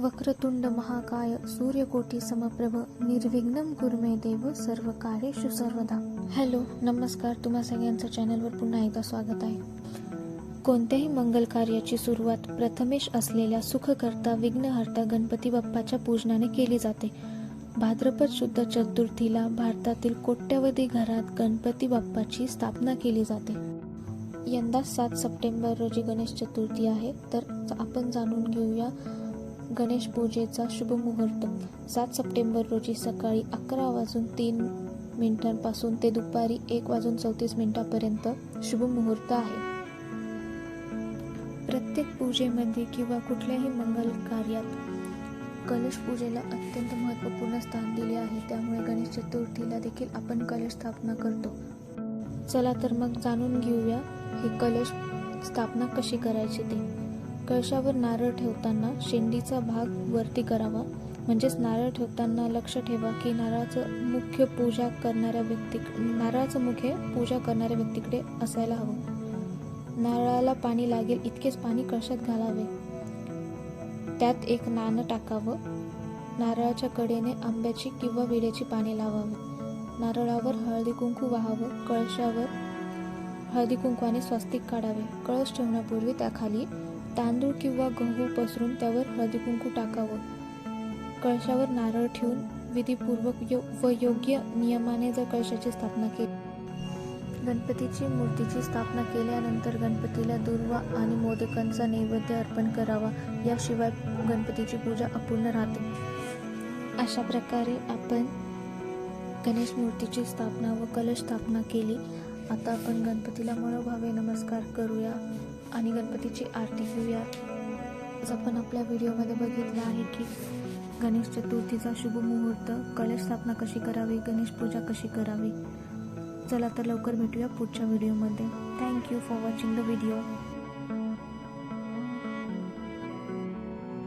वक्रतुंड महाकाय सूर्यकोटी समप्रभ निर्विघ्नम गुरमे देव सर्व कार्येषु सर्वदा. हॅलो नमस्कार. तुम्हा सगळ्यांचं चॅनलवर पुन्हा एकदा स्वागत आहे. कोणत्याही मंगल कार्याची सुरुवात प्रथमेश असलेल्या सुखकर्ता विघ्नहर्ता गणपती बाप्पाच्या पूजनाने केली जाते. भाद्रपद शुद्ध चतुर्थीला भारतातील कोट्यवधी घरात गणपती बाप्पाची स्थापना केली जाते. यंदा सात सप्टेंबर रोजी गणेश चतुर्थी आहे तर आपण जाणून घेऊया गणेश पूजेचा शुभ मुहूर्त. सात सप्टेंबर रोजी सकाळी अकरा वाजून तीन मिनिटांपासून ते दुपारी एक वाजून चौतीस मिनिटापर्यंत शुभ मुहूर्त आहे. प्रत्येक पूजेमध्ये किंवा कुठल्याही मंगल कार्यात कलश पूजेला अत्यंत महत्त्वपूर्ण स्थान दिले आहे. त्यामुळे गणेश चतुर्थीला देखील आपण कलश स्थापना करतो. चला तर मग जाणून घेऊया हे कलश स्थापना कशी करायची ते. कळशावर नारळ ठेवताना शेंडीचा भाग वरती करावा. म्हणजेच नारळ ठेवताना लक्ष ठेवा की नारळाचं मुख्य पूजा करणाऱ्या व्यक्ती नारळाचं मुख्य पूजा करणाऱ्या व्यक्तीकडे असायला हवं. नारळाला पाणी लागेल इतकेच पाणी कळशात घालावे. त्यात एक नाणं टाकावं. नारळाच्या कडेने आंब्याची किंवा विड्याची पाने लावावी. नारळावर हळदी कुंकू वाहावं. कळशावर हळदी कुंकवाने स्वस्तिक काढावे. कळश ठेवण्यापूर्वी त्याखाली तांदूळ किंवा गहू पसरून त्यावर हळदी कुंकू टाकावं. कळशावर नारळ ठेवून विधीपूर्वक यो व योग्य नियमाने जर कळशाची स्थापना केली. गणपतीची मूर्तीची स्थापना केल्यानंतर गणपतीला दुर्वा आणि मोदकांचा नैवेद्य अर्पण करावा याशिवाय गणपतीची पूजा अपूर्ण राहते. अशा प्रकारे आपण गणेश मूर्तीची स्थापना व कलश स्थापना केली. आता आपण गणपतीला मनोभावे नमस्कार करूया. आणि गणपतीची आरती घेऊया आज आपण आपल्या व्हिडिओमध्ये बघितलं आहे की गणेश चतुर्थीचा शुभ मुहूर्त कलश स्थापना कशी करावी गणेश पूजा कशी करावी? चला तर लवकर भेटूया पुढच्या व्हिडिओमध्ये. Thank you for watching the video